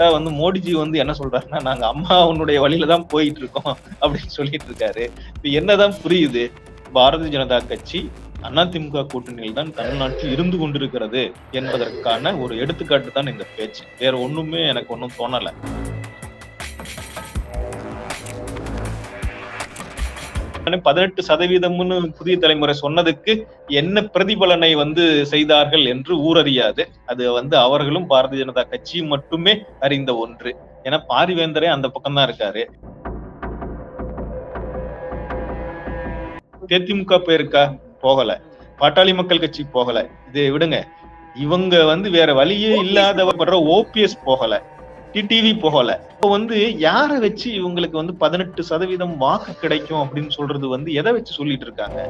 கேட்டா வந்து மோடிஜி வந்து என்ன சொல்றாருன்னா நாங்க அம்மா உன்னுடைய வழியில தான் போயிட்டு இருக்கோம் அப்படின்னு சொல்லிட்டு இருக்காரு இப்ப என்னதான் புரியுது? பாரதிய ஜனதா கட்சி அதிமுக கூட்டணியில் தான் தமிழ்நாட்டில் இருந்து கொண்டிருக்கிறது என்பதற்கான ஒரு எடுத்துக்காட்டு தான் இந்த பேச்சு. வேற ஒண்ணுமே எனக்கு ஒன்றும் தோணலை. பதினெட்டு சதவீதம்னு புதிய தலைமுறை சொன்னதுக்கு என்ன பிரதிபலனை வந்து செய்தார்கள் என்று ஊரறியாது. அது வந்து அவர்களும் பாரதிய ஜனதா கட்சியும் மட்டுமே அறிந்த ஒன்று. ஏன்னா பாரிவேந்தரே அந்த பக்கம் தான் இருக்காரு. தேதிமுக போயிருக்கா போகல. பாட்டாளி மக்கள் கட்சி போகல. இதை விடுங்க. இவங்க வந்து வேற வழியே இல்லாதவர் ஓபிஎஸ் போகல. டிடிவி போகல. இப்போ வந்து யாரை வச்சு இவங்களுக்கு வந்து பதினெட்டு சதவீதம் வாக்கு கிடைக்கும் அப்படின்னு சொல்றது வந்து எதை வச்சு சொல்லிட்டு இருக்காங்க?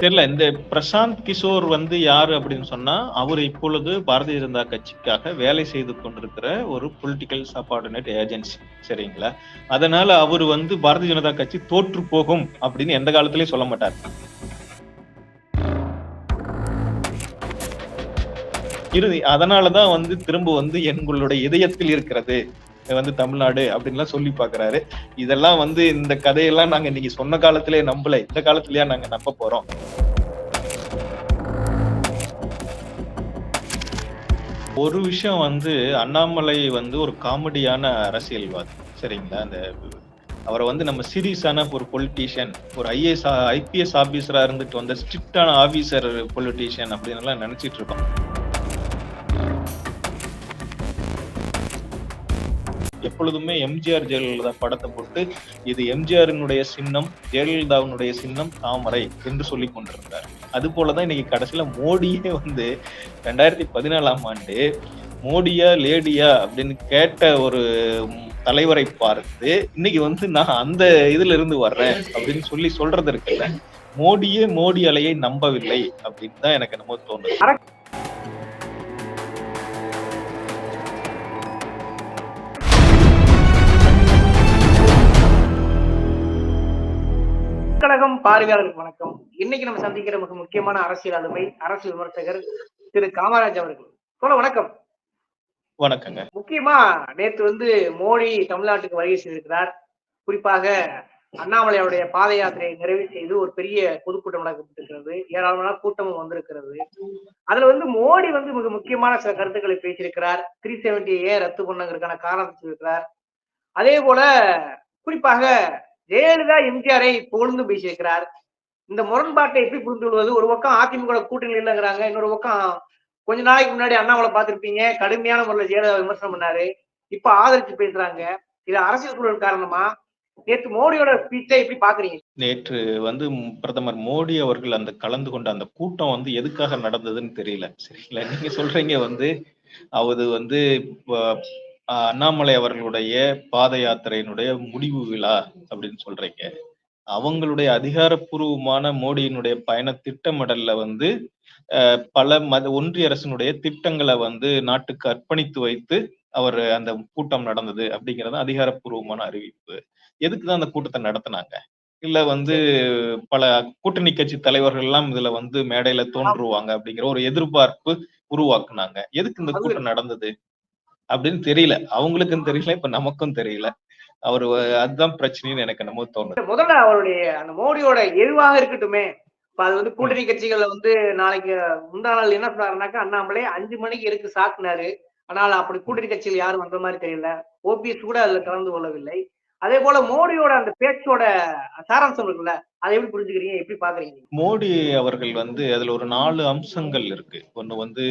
தெரியல இந்த பிரசாந்த் கிஷோர் வந்து யாரு அப்படின்னு சொன்னா அவர் இப்பொழுது பாரதிய ஜனதா கட்சிக்காக வேலை செய்து கொண்டிருக்கிற ஒரு பொலிட்டிக்கல் சப்பார்டினேட் ஏஜென்சி சரிங்களா? அதனால அவர் வந்து பாரதிய ஜனதா கட்சி தோற்று போகும் அப்படின்னு எந்த காலத்திலயும் சொல்ல மாட்டார். இறுதி. அதனாலதான் வந்து திரும்ப வந்து எங்களுடைய இதயத்தில் இருக்கிறது. வந்து தமிழ்நாடு அப்படின்லாம் சொல்லி பாக்குறாரு இதெல்லாம் வந்து இந்த கதையெல்லாம் நாங்க இன்னைக்கு சொன்ன காலத்திலே நம்பல. இந்த காலத்திலயா நாங்க நம்ப போறோம். ஒரு விஷயம் வந்து அண்ணாமலை வந்து ஒரு காமெடியான அரசியல்வாதி. சரிங்களா? அந்த அவரை வந்து நம்ம சீரியஸான ஒரு பொலிட்டீஷியன் ஒரு ஐஏஎஸ் ஐபிஎஸ் ஆபீசரா இருந்துட்டு வந்த ஸ்ட்ரிக்டான ஆபீசர் பொலிட்டீஷியன் அப்படின்னு எல்லாம் நினைச்சிட்டு இருக்கோம். எப்பொழுதுமே எம்ஜிஆர் ஜெயலலிதா படத்தை போட்டு இது எம்ஜிஆரினுடைய சின்னம் ஜெயலலிதாவினுடைய சின்னம் தாமரை என்று சொல்லி கொண்டிருந்தார். அது போலதான் இன்னைக்கு கடைசியில மோடியே வந்து ரெண்டாயிரத்தி பதினாலாம் ஆண்டு மோடியா லேடியா அப்படின்னு கேட்ட ஒரு தலைவரை பார்த்து இன்னைக்கு வந்து நான் அந்த இதுல இருந்து வர்றேன் அப்படின்னு சொல்லி சொல்றது இருக்குல்ல மோடியே மோடி அலையை நம்பவில்லை அப்படின்னு தான் எனக்கு நம்ம தோணுது. கழகம் பார்வையாளர்களுக்கு வணக்கம். இன்னைக்கு நம்ம சந்திக்கிற மிக முக்கியமான அரசியல் ஆளுமை அரசியல் விமர்சகர் திரு காமராஜ் அவர்கள். சொல்ல வணக்கம். வணக்கங்க. முக்கியமா நேற்று வந்து மோடி தமிழ்நாட்டுக்கு வருகை செய்திருக்கிறார். குறிப்பாக அண்ணாமலையுடைய பாத யாத்திரையை நிறைவு செய்து ஒரு பெரிய பொதுக்கூட்டம் நடக்கப்பட்டிருக்கிறது. ஏராளமான கூட்டமும் வந்திருக்கிறது. அதுல வந்து மோடி வந்து மிக முக்கியமான சில கருத்துக்களை பேசியிருக்கிறார். த்ரீ செவன்டி ஏ ரத்து பண்ணங்கிறதுக்கான காரணத்தை சொல்லியிருக்கிறார். அதே போல குறிப்பாக ஜெயலலிதா எம்ஜிஆரை புகழ்ந்து பேசியிருக்கிறார். இந்த முரண்பாட்டை எப்படி புரிந்து கொள்வது? ஒரு பக்கம் அதிமுக கூட்டணி இல்லைங்கிறாங்க. இன்னொரு பக்கம் கொஞ்ச நாளைக்கு முன்னாடி அண்ணாமலை பார்த்திருப்பீங்க. கடுமையான முறையில் ஜெயலலிதா விமர்சனம் பண்ணாரு. இப்ப ஆதரிச்சு பேசுறாங்க. இது அரசியல் சூழல் காரணமா? நேற்று மோடியோட ஸ்பீச்சை எப்படி பாக்குறீங்க? நேற்று வந்து பிரதமர் மோடி அவர்கள் அந்த கலந்து கொண்ட அந்த கூட்டம் வந்து எதுக்காக நடந்ததுன்னு தெரியல. சரிங்களா? நீங்க சொல்றீங்க வந்து அது வந்து அண்ணாமலை அவர்களுடைய பாத யாத்திரையினுடைய முடிவு விழா அப்படின்னு சொல்றீங்க. அவங்களுடைய அதிகாரப்பூர்வமான மோடியினுடைய பயண திட்டமிடல்ல வந்து பல மத ஒன்றிய அரசினுடைய திட்டங்களை வந்து நாட்டுக்கு அர்ப்பணித்து வைத்து அவர் அந்த கூட்டம் நடந்தது அப்படிங்கறது அதிகாரப்பூர்வமான அறிவிப்பு. எதுக்குதான் அந்த கூட்டத்தை நடத்தினாங்க? இல்ல வந்து பல கூட்டணி கட்சி தலைவர்கள் எல்லாம் இதுல வந்து மேடையில தோன்றுவாங்க அப்படிங்கிற ஒரு எதிர்பார்ப்பு உருவாக்குனாங்க. எதுக்கு இந்த கூட்டம் நடந்தது? அப்படின்னு தெரியல. அவங்களுக்கும் தெரியல இப்ப நமக்கும் தெரியல. அவர் அதுதான் பிரச்சனைன்னு எனக்கு நம்ம தோணுது. முதல்ல அவருடைய அந்த மோடியோட எதுவாக இருக்கட்டுமே இப்ப அது வந்து கூட்டணி கட்சிகள்ல வந்து நாளைக்கு முந்தா நாள் என்ன சொன்னாருனாக்கா அண்ணாமலை அஞ்சு மணிக்கு இருக்கு சாக்குனாரு. ஆனால் அப்படி கூட்டணி கட்சியில் யாரும் வந்த மாதிரி தெரியல. ஓபிஎஸ் கூட அதுல கலந்து கொள்ளவில்லை. அதே போல மோடியோட அந்த பேச்சோட சாராம்சம் இருக்குல்ல அதை எப்படி புரிஞ்சுக்கிறீங்க? எப்படி பாக்குறீங்க? மோடி அவர்கள் வந்து அதுல ஒரு நாலு அம்சங்கள் இருக்கு. ஒண்ணு வந்து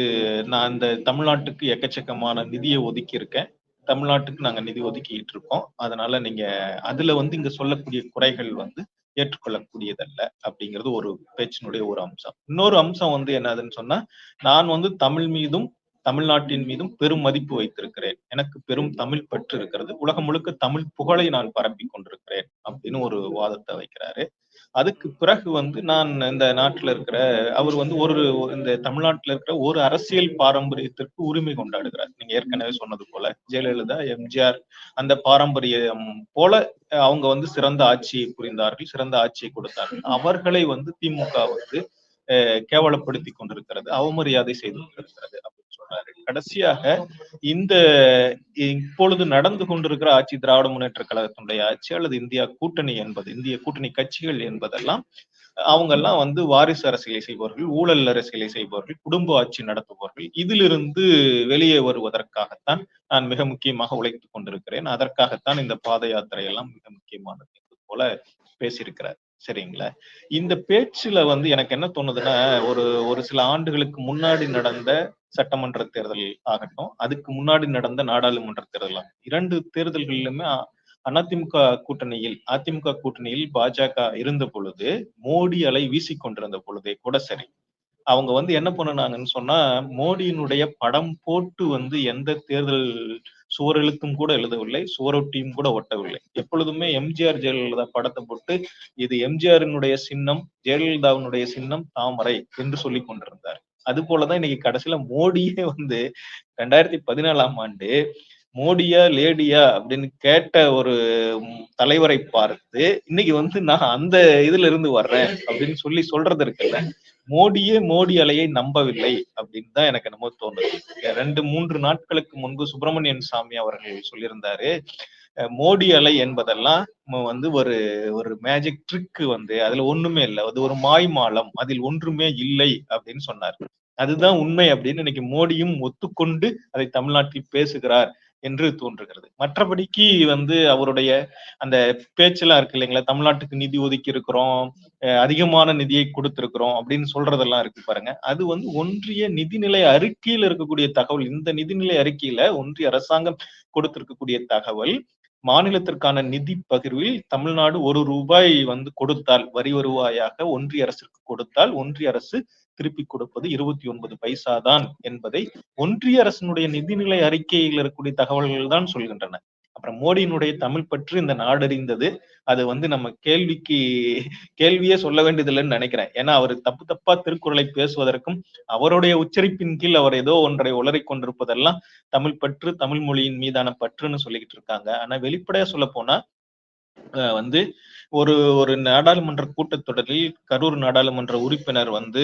நான் இந்த தமிழ்நாட்டுக்கு எக்கச்சக்கமான நிதியை ஒதுக்கி இருக்கேன் தமிழ்நாட்டுக்கு நாங்க நிதி ஒதுக்கிட்டு இருக்கோம். அதனால நீங்க அதுல வந்து இங்க சொல்லக்கூடிய குறைகள் வந்து ஏற்றுக்கொள்ளக்கூடியதல்ல அப்படிங்கிறது ஒரு பேச்சினுடைய ஒரு அம்சம். இன்னொரு அம்சம் வந்து என்னதுன்னு சொன்னா நான் வந்து தமிழ் மீதும் தமிழ்நாட்டின் மீதும் பெரும் மதிப்பு வைத்திருக்கிறேன். எனக்கு பெரும் தமிழ் பற்று இருக்கிறது உலகம் முழுக்க தமிழ் புகழை நான் பரப்பி கொண்டிருக்கிறேன் அப்படின்னு ஒரு வாதத்தை வைக்கிறாரு. அதுக்கு பிறகு வந்து நான் இந்த நாட்டுல இருக்கிற அவர் வந்து ஒரு இந்த தமிழ்நாட்டுல இருக்கிற ஒரு அரசியல் பாரம்பரியத்திற்கு உரிமை கொண்டாடுகிறார். நீங்க ஏற்கனவே சொன்னது போல ஜெயலலிதா எம்ஜிஆர் அந்த பாரம்பரியம் போல அவங்க வந்து சிறந்த ஆட்சியை புரிந்தார்கள் சிறந்த ஆட்சியை கொடுத்தார்கள். அவர்களை வந்து திமுக வந்து கேவலப்படுத்தி கொண்டிருக்கிறது அவமரியாதை செய்து கொண்டிருக்கிறது. சொல்றாரு. கடைசியாக இந்த இப்பொழுது நடந்து கொண்டிருக்கிற ஆட்சி திராவிட முன்னேற்ற கழகத்தினுடைய ஆட்சி அல்லது இந்தியா கூட்டணி என்பது இந்திய கூட்டணி கட்சிகள் என்பதெல்லாம் அவங்க எல்லாம் வந்து வாரிசு அரசியலை செய்பவர்கள் ஊழல் அரசியலை செய்பவர்கள் குடும்ப ஆட்சி நடத்துபவர்கள். இதிலிருந்து வெளியே வருவதற்காகத்தான் நான் மிக முக்கியமாக உழைத்துக் கொண்டிருக்கிறேன். அதற்காகத்தான் இந்த பாத யாத்திரை எல்லாம் மிக முக்கியமானது என்பது போல பேசியிருக்கிறார். சரிங்களா? இந்த பேச்சுல வந்து எனக்கு என்ன தோணுதுன்னா ஒரு ஒரு சில ஆண்டுகளுக்கு முன்னாடி நடந்த சட்டமன்ற தேர்தல் ஆகட்டும் அதுக்கு முன்னாடி நடந்த நாடாளுமன்ற தேர்தல் ஆகட்டும் இரண்டு தேர்தல்களிலுமே அதிமுக கூட்டணியில் அதிமுக கூட்டணியில் பாஜக இருந்த பொழுது மோடி அலை வீசிக்கொண்டிருந்த பொழுதே கூட சரி. அவங்க வந்து என்ன பண்ணினாங்கன்னு சொன்னா மோடியினுடைய படம் போட்டு வந்து எந்த தேர்தல் சுவர் எழுத்தும் கூட எழுதவில்லை சுவரொட்டியும் கூட ஒட்டவில்லை. எப்பொழுதுமே எம்ஜிஆர் ஜெயலலிதா படத்தை போட்டு இது எம்ஜிஆரினுடைய சின்னம் ஜெயலலிதாவினுடைய சின்னம் தாமரை என்று சொல்லி கொண்டிருந்தார். அது போலதான் இன்னைக்கு கடைசியில மோடியே வந்து ரெண்டாயிரத்தி பதினாலாம் ஆண்டு மோடியா லேடியா அப்படின்னு கேட்ட ஒரு தலைவரை பார்த்து இன்னைக்கு வந்து நான் அந்த இதுல இருந்து வர்றேன் அப்படின்னு சொல்லி சொல்றது இருக்குல்ல. மோடியே மோடி அலையை நம்பவில்லை அப்படின்னு தான் எனக்கு என்னமோ தோணுது. ரெண்டு மூன்று நாட்களுக்கு முன்பு சுப்பிரமணியன் சாமி அவர்கள் சொல்லியிருந்தாரு மோடி அலை என்பதெல்லாம் வந்து ஒரு ஒரு மேஜிக் ட்ரிக் வந்து அதுல ஒண்ணுமே இல்லை. அது ஒரு மாய்மாலம் அதில் ஒன்றுமே இல்லை அப்படின்னு சொன்னார். அதுதான் உண்மை அப்படின்னு இன்னைக்கு மோடியும் ஒத்துக்கொண்டு அதை தமிழ்நாட்டில் பேசுகிறார். என்று தோன்றுகிறது. மற்றபடிக்கு வந்து அவருடைய அந்த பேச்செல்லாம் இருக்கு இல்லைங்களா? தமிழ்நாட்டுக்கு நிதி ஒதுக்கி இருக்கிறோம் அதிகமான நிதியை கொடுத்திருக்கிறோம் அப்படின்னு சொல்றதெல்லாம் இருக்கு பாருங்க. அது வந்து ஒன்றிய நிதிநிலை அறிக்கையில் இருக்கக்கூடிய தகவல். இந்த நிதிநிலை அறிக்கையில ஒன்றிய அரசாங்கம் கொடுத்திருக்கக்கூடிய தகவல் மாநிலத்திற்கான நிதி பகிர்வில் தமிழ்நாடு ஒரு ரூபாய் வந்து கொடுத்தால் வரி வருவாயாக ஒன்றிய அரசிற்கு கொடுத்தால் ஒன்றிய அரசு திருப்பி கொடுப்பது இருபத்தி ஒன்பது பைசா தான் என்பதை ஒன்றிய அரசினுடைய நிதிநிலை அறிக்கையில் இருக்கக்கூடிய தகவல்கள் தான் சொல்கின்றன. அப்புறம் மோடியினுடைய தமிழ் பற்று இந்த நாடறிந்தது. அது வந்து நம்ம கேள்விக்கு கேள்வியே சொல்ல வேண்டியதில்லைன்னு நினைக்கிறேன். ஏன்னா அவர் தப்பு தப்பா திருக்குறளை பேசுவதற்கும் அவருடைய உச்சரிப்பின் கீழ் அவர் ஏதோ ஒன்றை உளறி கொண்டிருப்பதெல்லாம் தமிழ் பற்று தமிழ் மொழியின் மீதான பற்றுன்னு சொல்லிக்கிட்டு இருக்காங்க. ஆனா வெளிப்படையா சொல்ல போனா வந்து ஒரு ஒரு நாடாளுமன்ற கூட்டத்தொடரில் கரூர் நாடாளுமன்ற உறுப்பினர் வந்து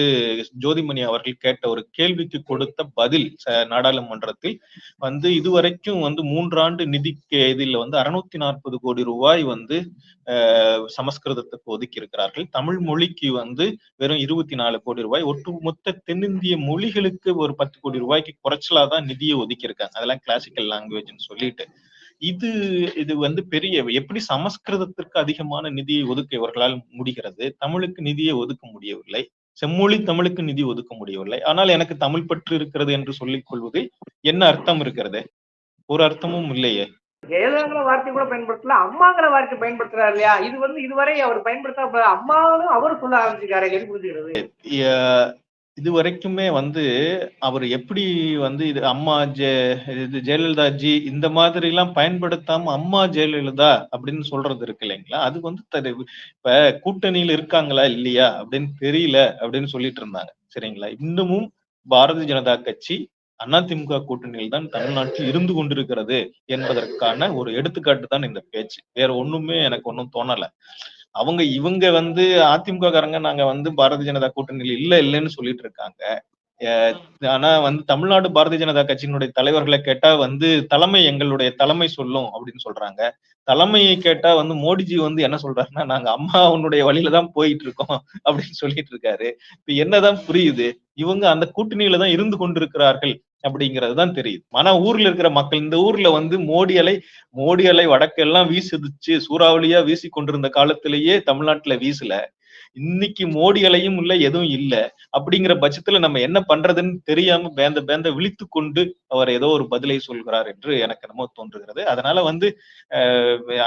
ஜோதிமணி அவர்கள் கேட்ட ஒரு கேள்விக்கு கொடுத்த பதில் நாடாளுமன்றத்தில் வந்து இதுவரைக்கும் வந்து மூன்றாண்டு நிதிக்கு இதில் வந்து அறுநூத்தி நாற்பது கோடி ரூபாய் வந்து சமஸ்கிருதத்துக்கு ஒதுக்கி இருக்கிறார்கள் தமிழ் மொழிக்கு வந்து வெறும் இருபத்தி நாலு கோடி ரூபாய். ஒட்டுமொத்த தென்னிந்திய மொழிகளுக்கு ஒரு பத்து கோடி ரூபாய்க்கு குறைச்சலா தான் நிதியை ஒதுக்கி இருக்காங்க அதெல்லாம் கிளாசிக்கல் லாங்குவேஜ்னு சொல்லிட்டு. இது இது வந்து பெரிய எப்படி சமஸ்கிருதத்திற்கு அதிகமான நிதியை ஒதுக்க இவர்களால் முடிகிறது? தமிழுக்கு நிதியை ஒதுக்க முடியவில்லை. செம்மொழி தமிழுக்கு நிதி ஒதுக்க முடியவில்லை. ஆனால் எனக்கு தமிழ் பற்று இருக்கிறது என்று சொல்லிக் கொள்வதில் என்ன அர்த்தம் இருக்கிறது? ஒரு அர்த்தமும் இல்லையே. ஜெயலலிதாங்கிற வார்த்தை கூட பயன்படுத்தல. அம்மாங்கிற வார்த்தை பயன்படுத்துறாரு இல்லையா? இது வந்து இதுவரை அவர் பயன்படுத்த அம்மாவும் அவரும் சொல்ல ஆரம்பிச்சிருக்காரு புரிஞ்சுக்கிறது? இது வரைக்குமே வந்து அவர் எப்படி வந்து இது அம்மா ஜெ இது ஜெயலலிதா ஜி இந்த மாதிரி எல்லாம் பயன்படுத்தாம அம்மா ஜெயலலிதா அப்படின்னு சொல்றது இருக்கு இல்லைங்களா? அது வந்து இப்ப கூட்டணியில் இருக்காங்களா இல்லையா அப்படின்னு தெரியல அப்படின்னு சொல்லிட்டு இருந்தாங்க. சரிங்களா? இன்னமும் பாரதிய ஜனதா கட்சி அதிமுக கூட்டணியில் தான் தமிழ்நாட்டில் இருந்து கொண்டிருக்கிறது என்பதற்கான ஒரு எடுத்துக்காட்டு தான் இந்த பேச்சு. வேற ஒண்ணுமே எனக்கு ஒன்றும் தோணல. அவங்க இவங்க வந்து அதிமுக காரங்க நாங்க வந்து பாரதிய ஜனதா கூட்டணியில் இல்ல இல்லைன்னு சொல்லிட்டு இருக்காங்க ஆனா வந்து தமிழ்நாடு பாரதிய ஜனதா கட்சியினுடைய தலைவர்களை கேட்டா வந்து தலைமை எங்களுடைய தலைமை சொல்லும் அப்படின்னு சொல்றாங்க. தலைமையை கேட்டா வந்து மோடிஜி வந்து என்ன சொல்றாருன்னா நாங்க அம்மா அவனுடைய வழியில தான் போயிட்டு இருக்கோம் அப்படின்னு சொல்லிட்டு இருக்காரு இப்ப என்னதான் புரியுது? இவங்க அந்த கூட்டணியில தான் இருந்து கொண்டிருக்கிறார்கள். அப்படிங்கிறது தான் தெரியுது. ஆனா ஊர்ல இருக்கிற மக்கள் இந்த ஊர்ல வந்து மோடி அலை மோடி அலை வடக்கெல்லாம் வீசுதுச்சு சூறாவளியா வீசி கொண்டிருந்த காலத்திலேயே தமிழ்நாட்டுல வீசல. இன்னைக்கு மோடி அலையும் இல்ல எதுவும் இல்ல. அப்படிங்கிற பட்சத்துல நம்ம என்ன பண்றதுன்னு தெரியாம பேந்த பேந்த விழித்து கொண்டு அவர் ஏதோ ஒரு பதிலை சொல்கிறார் என்று எனக்கு என்னமோ தோன்றுகிறது. அதனால வந்து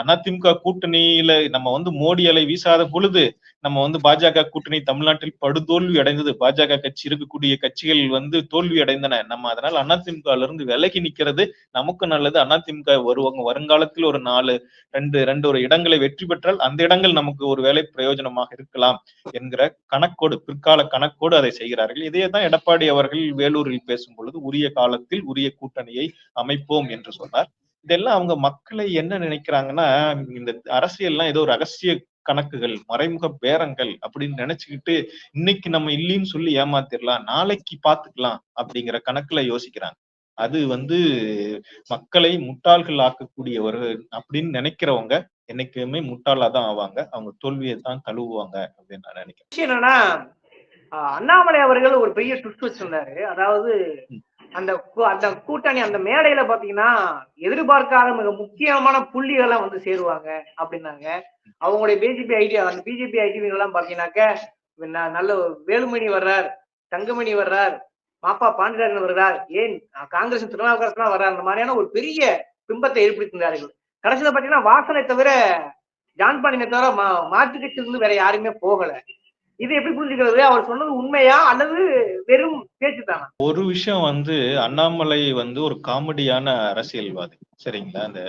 அதிமுக கூட்டணியில நம்ம வந்து மோடி அலை வீசாத பொழுது நம்ம வந்து பாஜக கூட்டணி தமிழ்நாட்டில் படுதோல்வி அடைந்தது. பாஜக கட்சி இருக்கக்கூடிய கட்சிகள் வந்து தோல்வி அடைந்தன. நம்ம அதனால அதிமுகல இருந்து விலகி நிக்கிறது. நமக்கு நல்லது. அதிமுக வருவாங்க. வருங்காலத்தில் ஒரு நாலு ரெண்டு ரெண்டு ஒரு இடங்களை வெற்றி பெற்றால் அந்த இடங்கள் நமக்கு ஒரு வேலை பிரயோஜனமாக இருக்கலாம் என்கிற கணக்கோடு பிற்கால கணக்கோடு அதை செய்கிறார்கள். இதே தான் எடப்பாடி அவர்கள் வேலூரில் பேசும் பொழுது உரிய காலத்தில் உரிய கூட்டணியை அமைப்போம் என்று சொன்னார். இதெல்லாம் அவங்க மக்களை என்ன நினைக்கிறாங்கன்னா இந்த அரசியல்லாம் ஏதோ ரகசிய கணக்குகள் மறைமுக பேரங்கள் அப்படின்னு நினைச்சுக்கிட்டு இன்னைக்கு நம்ம இல்லைன்னு சொல்லி ஏமாத்திரலாம் நாளைக்கு பாத்துக்கலாம் அப்படிங்கிற கணக்குல யோசிக்கிறாங்க. அது வந்து மக்களை முட்டாள்கள் ஆக்கக்கூடியவர்கள் அப்படின்னு நினைக்கிறவங்க என்னைக்குமே முட்டாளா தான் ஆவாங்க. அவங்க தோல்வியை தான் தழுவுவாங்க அப்படின்னு நான் நினைக்கிறேன். என்னன்னா அண்ணாமலை அவர்கள் ஒரு பெரிய ட்விஸ்ட் வச்சிருந்தாரு. அதாவது அந்த கூ- அந்த கூட்டணி அந்த மேடையில பாத்தீங்கன்னா எதிர்பார்க்காத மிக முக்கியமான புள்ளிகள்லாம் வந்து சேருவாங்க அப்படின்னாங்க. அவங்களுடைய பிஜேபி ஐடி அந்த பிஜேபி ஐடி எல்லாம் பாத்தீங்கன்னாக்க நல்ல வேலுமணி வர்றார் தங்கமணி வர்றார் மாப்பா பாண்டியராஜன் வருகிறார் ஏன் காங்கிரஸ் திருநாவுக்கரசு வர்றார் அந்த மாதிரியான ஒரு பெரிய பிம்பத்தை ஏற்படுத்தினார்கள் கடைசியில பாத்தீங்கன்னா வாசனை தவிர ஜான் பாண்டியனை தவிர மா- மாற்று கட்சியிலிருந்து வேற யாருமே போகல. இது எப்படி புரிஞ்சுக்கிறது? அவர் சொன்னது உண்மையா அல்லது வெறும் பேச்சு தானா ஒரு விஷயம் வந்து அண்ணாமலை வந்து ஒரு காமெடியான அரசியல்வாதி. சரிங்களா? அந்த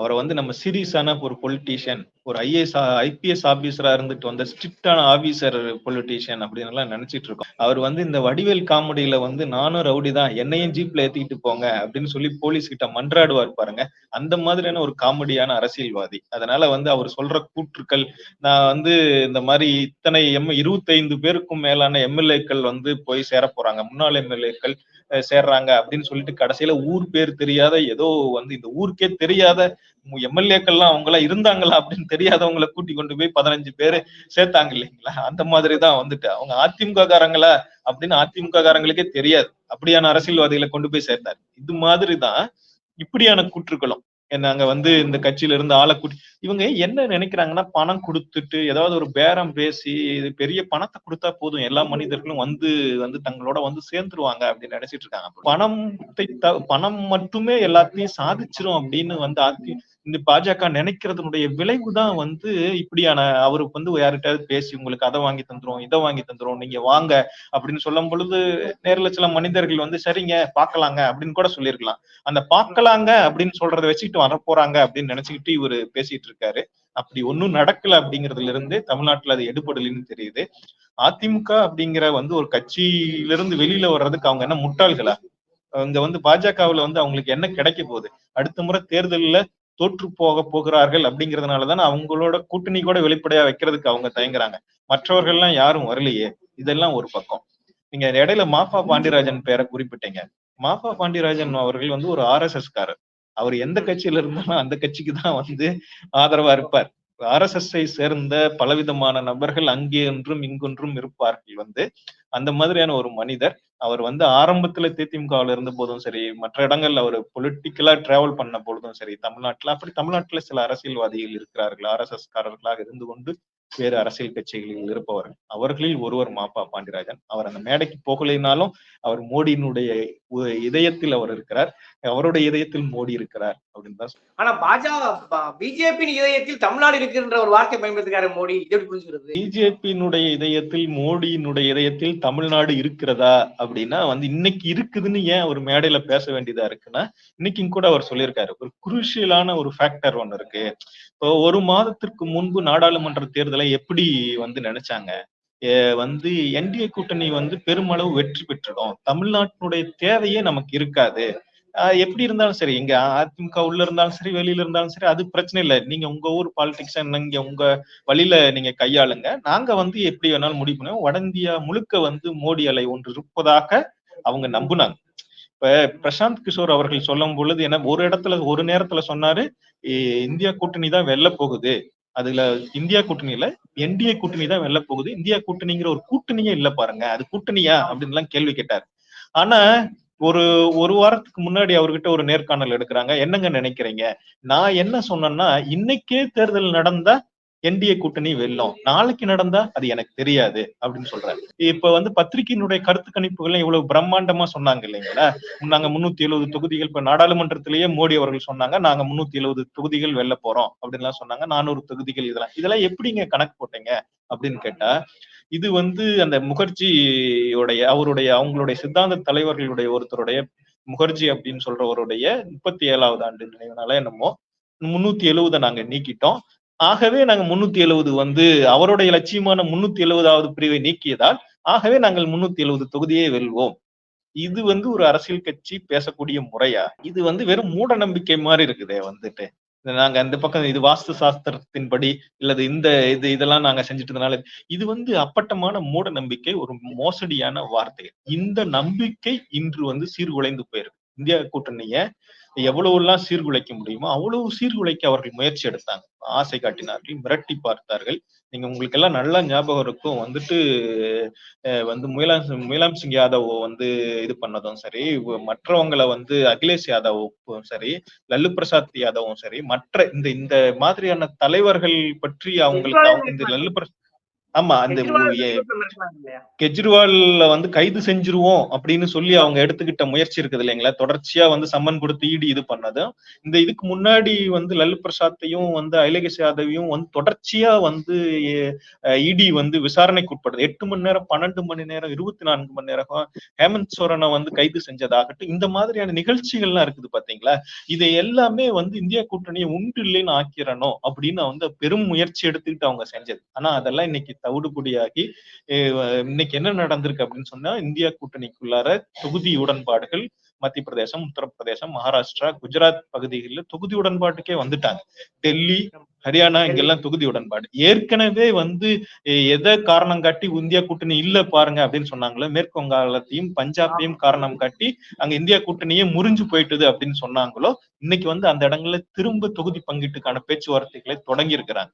அவரை வந்து நம்ம சீரியஸான ஒரு பொலிட்டீஷியன் ஒரு ஐஏஎஸ் ஐபிஎஸ் ஆபீசரா இருந்துட்டு வந்த ஸ்ட்ரிக்டான ஆபீசர் பொலிட்டீஷியன் அப்படின்னு எல்லாம் நினைச்சிட்டு இருக்கோம். அவர் வந்து இந்த வடிவேல் காமெடியில வந்து நானும் ரவுடி தான் என்னையும் ஜீப்ல ஏத்திக்கிட்டு போங்க அப்படின்னு சொல்லி போலீஸ் கிட்ட மன்றாடுவார் பாருங்க. அந்த மாதிரியான ஒரு காமெடியான அரசியல்வாதி. அதனால வந்து அவர் சொல்ற கூற்றுக்கள் நான் வந்து இந்த மாதிரி இத்தனை எம் இருபத்தைந்து பேருக்கும் மேலான எம்எல்ஏக்கள் வந்து போய் சேர போறாங்க. முன்னாள் எம்எல்ஏக்கள் சேர்றாங்க அப்படின்னு சொல்லிட்டு கடைசியில ஊர் பேர் தெரியாத ஏதோ வந்து இந்த ஊருக்கே தெரியாத எம்எல்ஏக்கள்லாம் அவங்க எல்லாம் இருந்தாங்களா அப்படின்னு தெரியாதவங்களை கூட்டி கொண்டு போய் பதினஞ்சு பேரு சேர்த்தாங்க இல்லைங்களா? அந்த மாதிரிதான் வந்துட்டு. அவங்க அதிமுக காரங்களா அப்படின்னு அதிமுக காரங்களுக்கே தெரியாது. அப்படியான அரசியல்வாதிகளை கொண்டு போய் சேர்த்தாரு. இது மாதிரிதான் இப்படியான கூற்றுகளும் நாங்க வந்து இந்த கட்சியில இருந்து ஆளை கூட்டி இவங்க என்ன நினைக்கிறாங்கன்னா பணம் கொடுத்துட்டு ஏதாவது ஒரு பேரம் பேசி இது பெரிய பணத்தை கொடுத்தா போதும். எல்லா மனிதர்களும் வந்து வந்து தங்களோட வந்து சேர்ந்துருவாங்க அப்படின்னு நினைச்சிட்டு இருக்காங்க. பணத்தை பணம் மட்டுமே எல்லாத்தையும் சாதிச்சிரும் அப்படின்னு வந்து அதி இந்த பாஜக நினைக்கிறதுனுடைய விளைவு தான் வந்து இப்படியான அவருக்கு வந்து யார்கிட்டயாவது பேசி உங்களுக்கு அதை வாங்கி தந்துரும் இதை வாங்கி தந்துரும் நீங்க வாங்க அப்படின்னு சொல்லும் பொழுது நேர்ல சில மனிதர்கள் வந்து சரிங்க பார்க்கலாங்க அப்படின்னு கூட சொல்லியிருக்கலாம். அந்த பார்க்கலாங்க அப்படின்னு சொல்றதை வச்சுக்கிட்டு வர போறாங்க அப்படின்னு நினைச்சுக்கிட்டு இவரு பேசிட்டு இருக்காரு. அப்படி ஒன்றும் நடக்கல அப்படிங்கறதுல இருந்து தமிழ்நாட்டுல அது எடுபடலைன்னு தெரியுது. அதிமுக அப்படிங்கிற வந்து ஒரு கட்சியிலிருந்து வெளியில வர்றதுக்கு அவங்க என்ன முட்டாள்களா? இங்க வந்து பாஜகவுல வந்து அவங்களுக்கு என்ன கிடைக்க போகுது? அடுத்த முறை தேர்தல்ல தோற்று போக போகிறார்கள் அப்படிங்கறதுனாலதான் அவங்களோட கூட்டணி கூட வெளிப்படையா வைக்கிறதுக்கு அவங்க தயங்குறாங்க. மற்றவர்கள்லாம் யாரும் வரலையே. இதெல்லாம் ஒரு பக்கம். நீங்க இடையில மாஃபா பாண்டியராஜன் பேரை குறிப்பிட்டீங்க. மாஃபா பாண்டியராஜன் அவர்கள் வந்து ஒரு ஆர்எஸ்எஸ் காரர் அவர் எந்த கட்சியில இருந்தாலும் அந்த கட்சிக்கு தான் வந்து ஆதரவா இருப்பார். ஆர்எஸ்எஸ் ஐ சேர்ந்த பலவிதமான நபர்கள் அங்கே என்றும் இங்கொன்றும் இருப்பார்கள் வந்து. அந்த மாதிரியான ஒரு மனிதர். அவர் வந்து ஆரம்பத்துல தேதிமுகவில் இருந்த போதும் சரி மற்ற இடங்கள்ல அவர் பொலிட்டிக்கலா டிராவல் பண்ண பொழுதும் சரி தமிழ்நாட்டுல அப்படி தமிழ்நாட்டுல சில அரசியல்வாதிகள் இருக்கிறார்கள் ஆர்எஸ்எஸ் இருந்து கொண்டு வேறு அரசியல் கட்சிகளில் இருப்பவர்கள் அவர்களில் ஒருவர் மாப்பா பாண்டியராஜன். அவர் அந்த மேடைக்கு போகலைனாலும் அவர் மோடியினுடைய இதயத்தில் அவர் இருக்கிறார். அவருடைய இதயத்தில் மோடி இருக்கிறார் அப்படின்னு தான். ஆனா பாஜக பிஜேபியின் இதயத்தில் தமிழ்நாடு இருக்குன்ற ஒரு வார்த்தை பயன்படுத்துகிறாரு மோடி. இது எப்படி புரிஞ்சுக்கிறது? பிஜேபியினுடைய இதயத்தில் மோடியினுடைய இதயத்தில் தமிழ்நாடு இருக்கிறதா அப்படின்னா வந்து இன்னைக்கு இருக்குதுன்னு ஏன் ஒரு மேடையில பேச வேண்டியதா இருக்குன்னா இன்னைக்கும் கூட அவர் சொல்லியிருக்காரு. ஒரு குருஷியலான ஒரு ஃபேக்டர் ஒண்ணு இருக்கு. ஒரு மாதத்திற்கு முன்பு நாடாளுமன்ற தேர்தலை எப்படி வந்து நினைச்சாங்க? வந்து என்டிஏ கூட்டணி வந்து பெருமளவு வெற்றி பெற்றிடும். தமிழ்நாட்டினுடைய தேவையே நமக்கு இருக்காது. ஆஹ் எப்படி இருந்தாலும் சரி இங்க அதிமுக உள்ள இருந்தாலும் சரி வெளியில இருந்தாலும் சரி அது பிரச்சனை இல்லை. நீங்க உங்க ஊர் பாலிடிக்ஸ் இங்க உங்க வழியில நீங்க கையாளுங்க. நாங்க வந்து எப்படி வேணாலும் முடிவு பண்ணுவோம். வட இந்தியா முழுக்க வந்து மோடி அலை ஒன்று இருப்பதாக அவங்க நம்புனாங்க. இப்ப பிரசாந்த் கிஷோர் அவர்கள் சொல்லும் பொழுது என்ன ஒரு இடத்துல ஒரு நேரத்துல சொன்னாரு "இ- இந்தியா கூட்டணி தான் வெல்ல போகுது. அதுல இந்தியா கூட்டணியில என்டிஏ கூட்டணி தான் வெல்ல போகுது. இந்தியா கூட்டணிங்கிற ஒரு கூட்டணியே இல்ல பாருங்க. அது கூட்டணியா அப்படின்னு எல்லாம் கேள்வி கேட்டார். ஆனா ஒரு ஒரு வாரத்துக்கு முன்னாடி அவர்கிட்ட ஒரு நேர்காணல் எடுக்கிறாங்க. என்னங்க நினைக்கிறீங்க? நான் என்ன சொன்னேன்னா இன்னைக்கே தேர்தல் நடந்தா என்டிஏ கூட்டணி வெல்லும். நாளைக்கு நடந்தா அது எனக்கு தெரியாது அப்படின்னு சொல்றாரு. இப்ப வந்து பத்திரிகையினுடைய கருத்து கணிப்புகள் இவ்வளவு பிரம்மாண்டமா சொன்னாங்க இல்லைங்களா? நாங்க முன்னூத்தி எழுபது தொகுதிகள் இப்ப நாடாளுமன்றத்திலேயே மோடி அவர்கள் சொன்னாங்க நாங்க முன்னூத்தி எழுபது தொகுதிகள் வெல்ல போறோம் அப்படின்லாம் சொன்னாங்க. நானூறு தொகுதிகள் இதெல்லாம். இதெல்லாம் எப்படிங்க கணக்கு போட்டீங்க அப்படின்னு கேட்டா இது வந்து அந்த முகர்ஜியோடைய அவருடைய அவங்களுடைய சித்தாந்த தலைவர்களுடைய ஒருத்தருடைய முகர்ஜி அப்படின்னு சொல்றவருடைய முப்பத்தி ஏழாவது ஆண்டு நினைவுனால என்னமோ முன்னூத்தி எழுவதை நாங்க நீக்கிட்டோம். ஆகவே நாங்கள் முன்னூத்தி எழுவது வந்து அவருடைய லட்சியமான முன்னூத்தி எழுவதாவது பிரிவை நீக்கியதால் ஆகவே நாங்கள் முன்னூத்தி எழுவது தொகுதியே வெல்வோம். இது வந்து ஒரு அரசியல் கட்சி பேசக்கூடிய முறையா? இது வந்து வெறும் மூட நம்பிக்கை மாதிரி இருக்குதே வந்துட்டு. நாங்க அந்த பக்கம் இது வாஸ்து சாஸ்திரத்தின்படி இல்லது இந்த இது இதெல்லாம் நாங்க செஞ்சுட்டதுனால இது வந்து அப்பட்டமான மூட நம்பிக்கை ஒரு மோசடியான வார்த்தை இந்த நம்பிக்கை இன்று வந்து சீர்குலைந்து போயிருக்கு. இந்தியா கூட்டணிய எவ்வளவு எல்லாம் சீர்குலைக்க முடியுமோ அவ்வளவு சீர்குலைக்க அவர்கள் முயற்சி எடுத்தாங்க. ஆசை காட்டினார்கள் மிரட்டி பார்த்தார்கள். நீங்க உங்களுக்கு எல்லாம் நல்லா ஞாபகம் இருக்கும். வந்துட்டு வந்து முயலாம் முயலாம் சிங் யாதவ் வந்து இது பண்ணதும் சரி மற்றவங்கள வந்து அகிலேஷ் யாதவும் சரி லல்லு பிரசாத் யாதவும் சரி மற்ற இந்த இந்த மாதிரியான தலைவர்கள் பற்றி அவங்களுக்கு அவங்க இந்த லல்லு பிரசாத் ஆமா அந்த? கெஜ்ரிவால்ல வந்து கைது செஞ்சிருவோம் அப்படின்னு சொல்லி அவங்க எடுத்துக்கிட்ட முயற்சி இருக்குது இல்லைங்களா? தொடர்ச்சியா வந்து சம்மன் கொடுத்து ஈடி இது பண்ணதும் இந்த இதுக்கு முன்னாடி வந்து லல்லு பிரசாத்தையும் வந்து அகிலேஷ் யாதவையும் வந்து தொடர்ச்சியா வந்து இடி வந்து விசாரணைக்கு உட்படுது எட்டு மணி நேரம் பன்னெண்டு மணி நேரம் இருபத்தி நான்கு மணி நேரம் ஹேமந்த் சோரனை வந்து கைது செஞ்சதாகட்டும் இந்த மாதிரியான நிகழ்ச்சிகள்லாம் இருக்குது பாத்தீங்களா? இதை எல்லாமே வந்து இந்தியா கூட்டணியை உண்டு இல்லைன்னு ஆக்கிறணும் அப்படின்னு வந்து பெரும் முயற்சி எடுத்துக்கிட்டு அவங்க செஞ்சது. ஆனா அதெல்லாம் இன்னைக்கு தவிடுபொடியாகி அஹ் இன்னைக்கு என்ன நடந்திருக்கு அப்படின்னு சொன்னா இந்தியா கூட்டணிக்குள்ளார தொகுதி உடன்பாடுகள் மத்திய பிரதேசம் உத்தரப்பிரதேசம் மகாராஷ்டிரா குஜராத் பகுதிகளில் தொகுதி உடன்பாட்டுக்கே வந்துட்டாங்க. டெல்லி ஹரியானா இங்கெல்லாம் தொகுதி உடன்பாடு. ஏற்கனவே வந்து எதை காரணம் காட்டி இந்தியா கூட்டணி இல்ல பாருங்க அப்படின்னு சொன்னாங்களோ மேற்கு வங்காளத்தையும் பஞ்சாபையும் காரணம் காட்டி அங்க இந்தியா கூட்டணியே முறிஞ்சு போயிட்டுது அப்படின்னு சொன்னாங்களோ இன்னைக்கு வந்து அந்த இடங்கள்ல திரும்ப தொகுதி பங்கீட்டுக்கான பேச்சுவார்த்தைகளை தொடங்கி இருக்கிறாங்க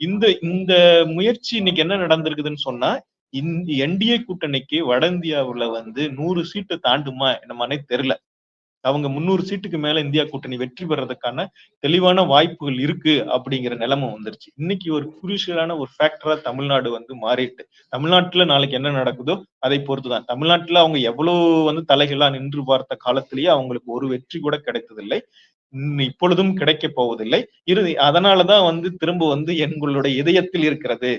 இந்த இந்த முயற்சி இன்னைக்கு என்ன நடந்திருக்குதுன்னு சொன்னா என்டிஏ கூட்டணிக்கு வட இந்தியாவுல வந்து நூறு சீட்டு தாண்டுமா என்னமானே தெரியல. அவங்க முன்னூறு சீட்டுக்கு மேல இந்தியா கூட்டணி வெற்றி பெறதுக்கான தெளிவான வாய்ப்புகள் இருக்கு அப்படிங்கிற நிலைமை வந்துருச்சு. இன்னைக்கு ஒரு குரூஷியலான ஒரு ஃபேக்டரா தமிழ்நாடு வந்து மாறிட்டு தமிழ்நாட்டுல நாளைக்கு என்ன நடக்குதோ அதை பொறுத்துதான். தமிழ்நாட்டுல அவங்க எவ்வளவு வந்து தலைகளா நின்று பார்த்த காலத்திலேயே அவங்களுக்கு ஒரு வெற்றி கூட கிடைத்ததில்லை. இன்னும் இப்பொழுதும் கிடைக்க போவதில்லை. இறுதி அதனாலதான் வந்து திரும்ப வந்து எங்களுடைய இதயத்தில் இருக்கிறது.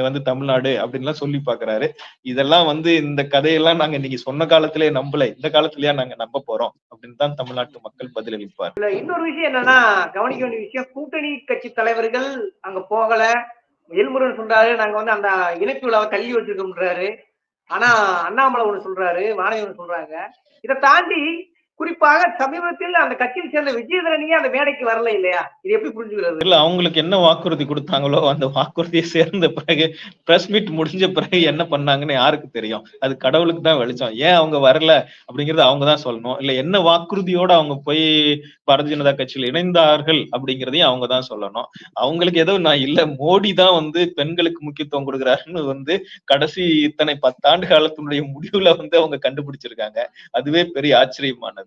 வந்து தமிழ்நாடு அப்படின்லாம் சொல்லி பாக்குறாரு. இதெல்லாம் வந்து இந்த கதையெல்லாம் நாங்க இன்னைக்கு சொன்ன காலத்திலே நம்பல. இந்த காலத்திலயா நாங்க நம்ப போறோம் அப்படின்னு தான் தமிழ்நாட்டு மக்கள் பதிலளிப்பார். இன்னொரு விஷயம் என்னன்னா கவனிக்க வேண்டிய விஷயம் கூட்டணி கட்சி தலைவர்கள் அங்க போகல. எல்முருகன் சொல்றாரு நாங்க வந்து அந்த இணைப்பு விழாவை தள்ளி வச்சிருக்கோம்ன்றாரு. ஆனா அண்ணாமலை ஒண்ணு சொல்றாரு வானதி ஒண்ணு சொல்றாங்க. இதை தாண்டி குறிப்பாக சமீபத்தில் அந்த கட்சியில் சேர்ந்த விஜயதரணியே அந்த மேடைக்கு வரல இல்லையா? இது எப்படி புரிஞ்சுக்கிறது? இல்ல அவங்களுக்கு என்ன வாக்குறுதி கொடுத்தாங்களோ அந்த வாக்குறுதியை சேர்ந்த பிறகு பிரஸ் மீட் முடிஞ்ச பிறகு என்ன பண்ணாங்கன்னு யாருக்கு தெரியும்? அது கடவுளுக்கு தான் வெளிச்சம். ஏன் அவங்க வரல அப்படிங்கறது அவங்க தான் சொல்லணும். இல்ல என்ன வாக்குறுதியோட அவங்க போய் பாரதிய ஜனதா கட்சியில் இணைந்தார்கள் அப்படிங்கிறதையும் அவங்க தான் சொல்லணும். அவங்களுக்கு ஏதோ நான் இல்ல மோடி தான் வந்து பெண்களுக்கு முக்கியத்துவம் கொடுக்குறாருன்னு வந்து கடைசி இத்தனை பத்தாண்டு காலத்தினுடைய முடிவுல வந்து அவங்க கண்டுபிடிச்சிருக்காங்க. அதுவே பெரிய ஆச்சரியமானது.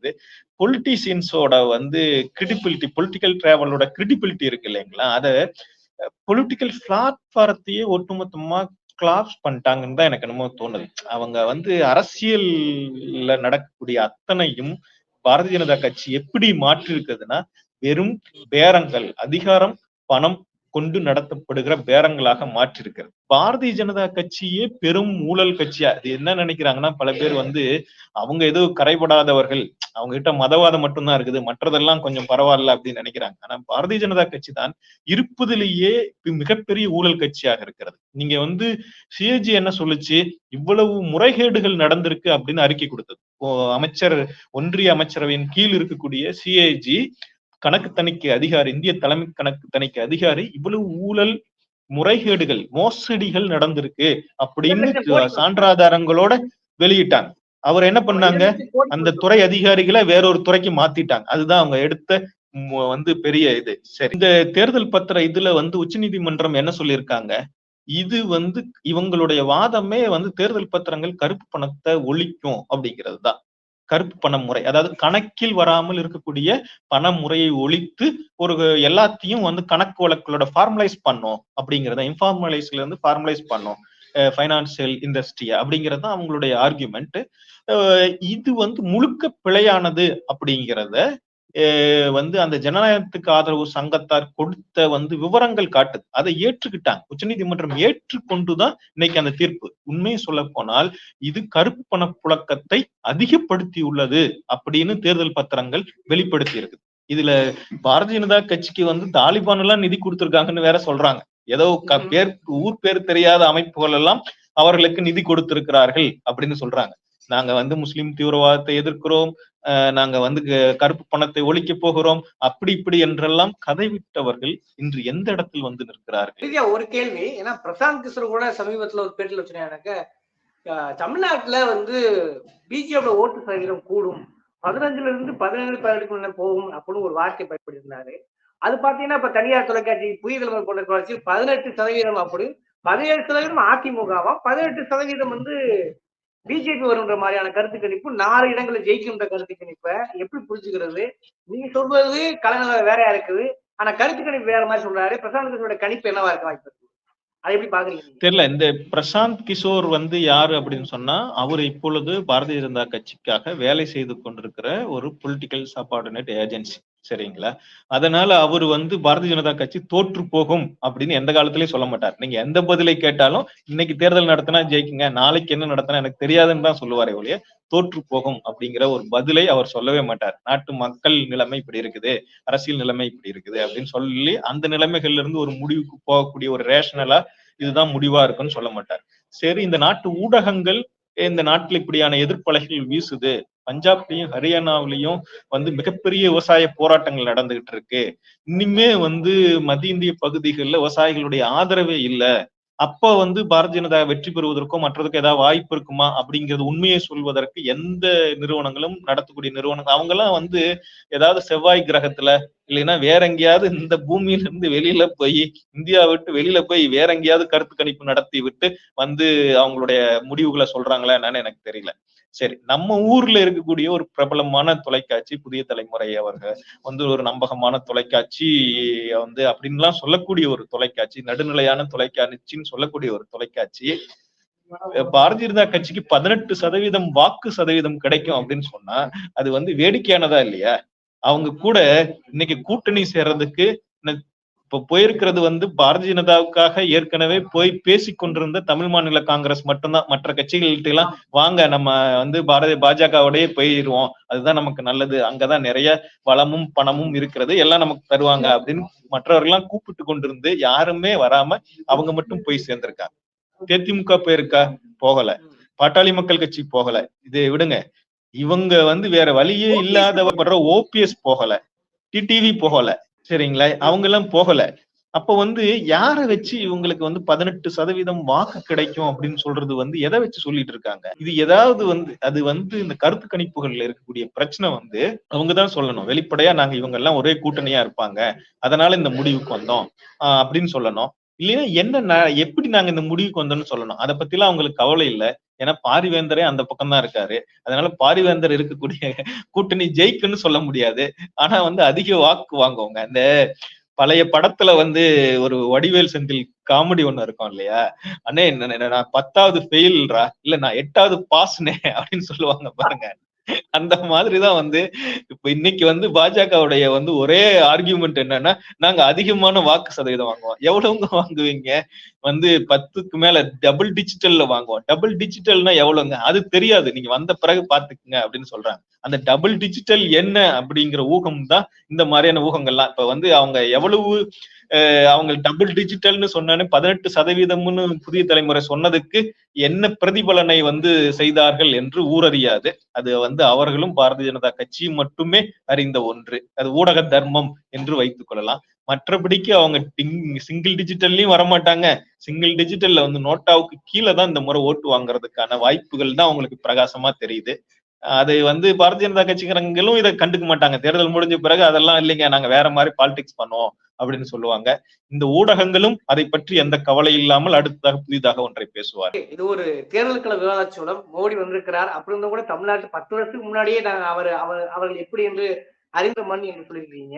பொலிட்டீசியன்ஸோட வந்து கிரெடிபிலிட்டி பொலிட்டிக்கல் டிராவலோட கிரெடிபிலிட்டி இருக்கு இல்லைங்களா? அத பொலிட்டிக்கல் பிளாட்ஃபாரத்தையே ஒட்டுமொத்தமா கிளாப்ஸ் பண்ணிட்டாங்கன்னு தான் எனக்கு என்னமோ தோணுது. அவங்க வந்து அரசியல்ல நடக்கக்கூடிய அத்தனையும் பாரதிய ஜனதா கட்சி எப்படி மாற்றி இருக்குதுன்னா வெறும் பேரங்கள் அதிகாரம் பணம் கொண்டு நடத்தப்படுகிற பேரங்களாக மாற்றிருக்கிறது. பாரதிய ஜனதா கட்சியே பெரும் ஊழல் கட்சியா. அது என்ன நினைக்கிறாங்கன்னா பல பேர் வந்து அவங்க ஏதோ கரைபடாதவர்கள். அவங்க கிட்ட மதவாதம் மட்டும்தான் இருக்குது. மற்றதெல்லாம் கொஞ்சம் பரவாயில்ல அப்படின்னு நினைக்கிறாங்க. ஆனா பாரதிய ஜனதா கட்சி தான் இருப்பதிலேயே மிகப்பெரிய ஊழல் கட்சியாக இருக்கிறது. நீங்க வந்து சிஏஜி என்ன சொல்லுச்சு? இவ்வளவு முறைகேடுகள் நடந்திருக்கு அப்படின்னு அறிக்கை கொடுத்தது. அமைச்சர் ஒன்றிய அமைச்சரவையின் கீழ் இருக்கக்கூடிய சிஏஜி கணக்கு தணிக்கை அதிகாரி இந்திய தலைமை கணக்கு தணிக்கை அதிகாரி இவ்வளவு ஊழல் முறைகேடுகள் மோசடிகள் நடந்திருக்கு அப்படின்னு சான்றாதாரங்களோட வெளியிட்டாங்க. அவர் என்ன பண்ணாங்க? அந்த துறை அதிகாரிகளை வேறொரு துறைக்கு மாத்திட்டாங்க. அதுதான் அவங்க எடுத்த வந்து பெரிய இது. சரி இந்த தேர்தல் பத்திர இதுல வந்து உச்சநீதிமன்றம் என்ன சொல்லியிருக்காங்க? இது வந்து இவங்களுடைய வாதமே வந்து தேர்தல் பத்திரங்கள் கருப்பு பணத்தை ஒழிக்கும் அப்படிங்கிறது தான் கருப்பு பண முறை. அதாவது கணக்கில் வராமல் இருக்கக்கூடிய பண முறையை ஒழித்து ஒரு எல்லாத்தையும் வந்து கணக்கு வழக்குகளோட ஃபார்மலைஸ் பண்ணும் அப்படிங்கிறத இன்ஃபார்மலைஸ்ல இருந்து ஃபார்மலைஸ் பண்ணும். ஃபைனான்சியல் இண்டஸ்ட்ரி அப்படிங்கிறது தான் அவங்களுடைய ஆர்குமெண்ட் இது வந்து முழுக்க பிழையானது அப்படிங்கிறத வந்து அந்த ஜனநாயகத்துக்கு ஆதரவு சங்கத்தார் கொடுத்த வந்து விவரங்கள் காட்டுது. அதை ஏற்றுக்கிட்டாங்க. உச்சநீதிமன்றம் ஏற்றுக்கொண்டுதான் இன்னைக்கு அந்த தீர்ப்பு. உண்மையை சொல்ல போனால் இது கருப்பு பண புழக்கத்தை அதிகப்படுத்தி உள்ளது அப்படின்னு தேர்தல் பத்திரங்கள் வெளிப்படுத்தி இருக்குது. இதுல பாரதிய ஜனதா கட்சிக்கு வந்து தாலிபான் எல்லாம் நிதி கொடுத்திருக்காங்கன்னு வேற சொல்றாங்க. ஏதோ பேர் ஊர் பேர் தெரியாத அமைப்புகள் எல்லாம் அவர்களுக்கு நிதி கொடுத்திருக்கிறார்கள் அப்படின்னு சொல்றாங்க. நாங்க வந்து முஸ்லிம் தீவிரவாதத்தை எதிர்க்கிறோம். நாங்க வந்து க- கருப்பு பணத்தை ஒழிக்க போகிறோம். அப்படி இப்படி என்றெல்லாம் கதை விட்டவர்கள் இன்று எந்த இடத்தில் வந்து நிற்கிறார்கள்? ஒரு கேள்வி. ஏன்னா பிரசாந்த் கிஷோர் கூட சமீபத்துல ஒரு பேட்டில் வச்சுருக்காங்க தமிழ்நாட்டுல வந்து பிஜேபி ஓட்டு சதவீதம் கூடும். பதினஞ்சுல இருந்து பதினேழு பதினெட்டுக்குள்ள போகும் அப்படின்னு ஒரு வார்த்தை பயன்படுத்தினாரு அது பாத்தீங்கன்னா இப்ப தனியார் தொலைக்காட்சி புதிய கொண்ட தொலைக்காட்சி பதினெட்டு சதவீதம் அப்படி பதினேழு சதவீதம் அதிமுகவா? பதினெட்டு சதவீதம் வந்து பிஜேபி வருன்ற மாதிரியான கருத்து கணிப்பு நாலு இடங்களை ஜெயிக்கின்ற கருத்து கணிப்பை எப்படி புரிஞ்சுக்கிறது? நீங்க சொல்றது கலைநிலை வேறையா இருக்குது. ஆனா கருத்து கணிப்பு வேற மாதிரி சொல்றாரு. பிரசாந்த் கிஷோரோட கணிப்பு என்னவா இருக்க வாய்ப்பு இருக்கு அதை எப்படி பாக்குறீங்க தெரியல. இந்த பிரசாந்த் கிஷோர் வந்து யாரு அப்படின்னு சொன்னா அவர் இப்பொழுது பாரதிய ஜனதா கட்சிக்காக வேலை செய்து கொண்டிருக்கிற ஒரு பொலிட்டிக்கல் சப்பார்டினேட் ஏஜென்சி சரிங்களா? அதனால அவர் வந்து பாரதிய ஜனதா கட்சி தோற்று போகும் அப்படின்னு எந்த காலத்திலயும் சொல்ல மாட்டார். நீங்க எந்த பதிலை கேட்டாலும் இன்னைக்கு தேர்தல் நடத்தினா ஜெயிக்குங்க நாளைக்கு என்ன நடத்தினா எனக்கு தெரியாதுன்னு தான் சொல்லுவாரே ஒழிய தோற்று போகும் அப்படிங்கிற ஒரு பதிலை அவர் சொல்லவே மாட்டார். நாட்டு மக்கள் நிலைமை இப்படி இருக்குது அரசியல் நிலைமை இப்படி இருக்குது அப்படின்னு சொல்லி அந்த நிலைமைகள்ல இருந்து ஒரு முடிவுக்கு போகக்கூடிய ஒரு ரேஷனலா இதுதான் முடிவா இருக்குன்னு சொல்ல மாட்டார். சரி இந்த நாட்டு ஊடகங்கள் இந்த நாட்டில் இப்படியான எதிர்ப்பலைகள் வீசுது பஞ்சாப்லயும் ஹரியானாவிலையும் வந்து மிகப்பெரிய விவசாய போராட்டங்கள் நடந்துகிட்டு இருக்கு. இனிமே வந்து மத்திய இந்திய பகுதிகளில் விவசாயிகளுடைய ஆதரவே இல்லை. அப்ப வந்து பாரதிய ஜனதா வெற்றி பெறுவதற்கோ மற்றதுக்கு ஏதாவது வாய்ப்பு இருக்குமா அப்படிங்கிறது உண்மையை சொல்வதற்கு எந்த நிறுவனங்களும் நடத்தக்கூடிய நிறுவனங்கள் அவங்க எல்லாம் வந்து ஏதாவது செவ்வாய் கிரகத்துல இல்லைன்னா வேற எங்கேயாவது இந்த பூமியில இருந்து வெளியில போய் இந்தியா விட்டு வெளியில போய் வேற எங்கேயாவது கருத்து கணிப்பு நடத்தி விட்டு வந்து அவங்களுடைய முடிவுகளை சொல்றாங்களா என்னன்னு எனக்கு தெரியல. சரி நம்ம ஊர்ல இருக்கக்கூடிய ஒரு பிரபலமான தொலைக்காட்சி புதிய தலைமுறை அவர்கள் வந்து ஒரு நம்பகமான தொலைக்காட்சி வந்து அப்படின்லாம் சொல்லக்கூடிய ஒரு தொலைக்காட்சி நடுநிலையான தொலைக்காட்சின்னு சொல்லக்கூடிய ஒரு தொலைக்காட்சி. பாரதிய ஜனதா கட்சிக்கு பதினெட்டு சதவீதம் வாக்கு சதவீதம் கிடைக்கும் அப்படின்னு சொன்னா அது வந்து வேடிக்கையானதா இல்லையா? அவங்க கூட இன்னைக்கு கூட்டணி சேர்றதுக்கு இப்ப போயிருக்கிறது வந்து பாரதிய ஜனதாவுக்காக ஏற்கனவே போய் பேசி கொண்டிருந்த தமிழ் மாநில காங்கிரஸ் மட்டும்தான். மற்ற கட்சிகள்கிட்ட எல்லாம் வாங்க நம்ம வந்து பாரதிய பாஜகவோடய போயிருவோம். அதுதான் நமக்கு நல்லது. அங்கதான் நிறைய வளமும் பணமும் இருக்கிறது. எல்லாம் நமக்கு தருவாங்க அப்படின்னு மற்றவர்கள்லாம் கூப்பிட்டு கொண்டிருந்து யாருமே வராம அவங்க மட்டும் போய் சேர்ந்திருக்காங்க. தேதிமுக போயிருக்கா? போகல. பாட்டாளி மக்கள் கட்சி போகல. இதை விடுங்க. இவங்க வந்து வேற வழியே இல்லாதவர் ஓபிஎஸ் போகல. டிடிவி போகல. சரிங்களா? அவங்க எல்லாம் போகல. அப்ப வந்து யாரை வச்சு இவங்களுக்கு வந்து பதினெட்டு சதவீதம் வாக்கு கிடைக்கும் அப்படின்னு சொல்றது வந்து எதை வச்சு சொல்லிட்டு இருக்காங்க? இது ஏதாவது வந்து அது வந்து இந்த கருத்து கணிப்புகள்ல இருக்கக்கூடிய பிரச்சனை வந்து அவங்கதான் சொல்லணும். வெளிப்படையா நாங்க இவங்க எல்லாம் ஒரே கூட்டணியா இருப்பாங்க. அதனால இந்த முடிவுக்கு வந்தோம் அப்படின்னு சொல்லணும். இல்லைன்னா என்ன எப்படி நாங்க இந்த முடிவுக்கு வந்தோம்னு சொல்லணும். அதை பத்தி எல்லாம் அவங்களுக்கு கவலை இல்லை. ஏன்னா பாரிவேந்தரே அந்த பக்கம் தான் இருக்காரு. அதனால பாரிவேந்தர் இருக்கக்கூடிய கூட்டணி ஜெயிக்குன்னு சொல்ல முடியாது. ஆனா வந்து அதிக வாக்கு வாங்குவாங்க. அந்த பழைய படத்துல வந்து ஒரு வடிவேல் செந்தில் காமெடி ஒண்ணு இருக்கும் இல்லையா? அண்ணே என்ன- என்ன- நான் பத்தாவது ஃபெயில்ரா? இல்ல நான் எட்டாவது பாஸ்னே அப்படின்னு சொல்லுவாங்க பாருங்க. அந்த மாதிரிதான் வந்து இப்ப இன்னைக்கு வந்து பாஜகவுடைய வந்து ஒரே ஆர்கியூமெண்ட் என்னன்னா நாங்க அதிகமான வாக்கு சதவீதம் வாங்குவோம். எவ்வளவுங்க வாங்குவீங்க? வந்து பத்துக்கு மேல டபுள் டிஜிட்டல்ல வாங்குவோம். டபுள் டிஜிட்டல்னா எவ்வளவுங்க? அது தெரியாது. நீங்க வந்த பிறகு பாத்துக்குங்க அப்படின்னு சொல்றாங்க. அந்த டபுள் டிஜிட்டல் என்ன அப்படிங்கிற ஊகம் தான் இந்த மாதிரியான ஊகங்கள்லாம். இப்ப வந்து அவங்க எவ்வளவு அவங்க டபுள் டிஜிட்டல்னு சொன்னானே பதினெட்டு சதவீதம்னு புதிய தலைமுறை சொன்னதுக்கு என்ன பிரதிபலனை வந்து செய்தார்கள் என்று ஊரறியாது. அது வந்து அவர்களும் பாரதிய ஜனதா கட்சியும் மட்டுமே அறிந்த ஒன்று. அது ஊடக தர்மம் என்று வைத்துக் கொள்ளலாம். மற்றபடிக்கு அவங்க சிங்கிள் டிஜிட்டல்லையும் வரமாட்டாங்க. சிங்கிள் டிஜிட்டல்ல வந்து நோட்டாவுக்கு கீழே தான் இந்த முறை ஓட்டு வாங்குறதுக்கான வாய்ப்புகள் தான் அவங்களுக்கு பிரகாசமா தெரியுது. அது வந்து பாரதிய ஜனதா கட்சிக்காரங்களும் இதை கண்டுக்க மாட்டாங்க. தேர்தல் முடிஞ்ச பிறகு அதெல்லாம் இல்லைங்க நாங்க வேற மாதிரி பாலிடிக்ஸ் பண்ணுவோம் அப்படின்னு சொல்லுவாங்க. இந்த ஊடகங்களும் அதை பற்றி எந்த கவலை இல்லாமல் அடுத்ததாக புதிதாக ஒன்றை பேசுவார். இது ஒரு தேர்தலுக்கள விவாதச்சூழல் மோடி வந்திருக்கிறார். அப்படி இருந்தும் கூட தமிழ்நாட்டு பத்து வருஷத்துக்கு முன்னாடியே நாங்க அவர் அவர் அவர்கள் எப்படி என்று அறிந்த மண் என்று சொல்லியிருக்கீங்க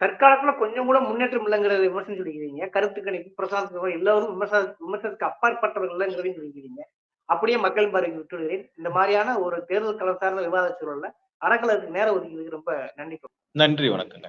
தற்காலத்துல கொஞ்சம் கூட முன்னேற்றம் இல்லைங்கிறத விமர்சனம் சொல்லிக்கிறீங்க கருத்து கணிப்பு பிரசாந்த் எல்லாரும் விமர்சன விமர்சனத்துக்கு அப்பாற்பட்டவர்கள் இல்லைங்கிறதையும் சொல்லிக்கிறீங்க அப்படியே மக்கள் பார்வைக்கு விட்டுவிடுகிறேன் இந்த மாதிரியான ஒரு தேர்தல் களம் சார்ந்த விவாத சூழல்ல அறக்கலருக்கு நேரம் ஒதுக்கிறதுக்கு ரொம்ப நன்றி நன்றி வணக்கங்க.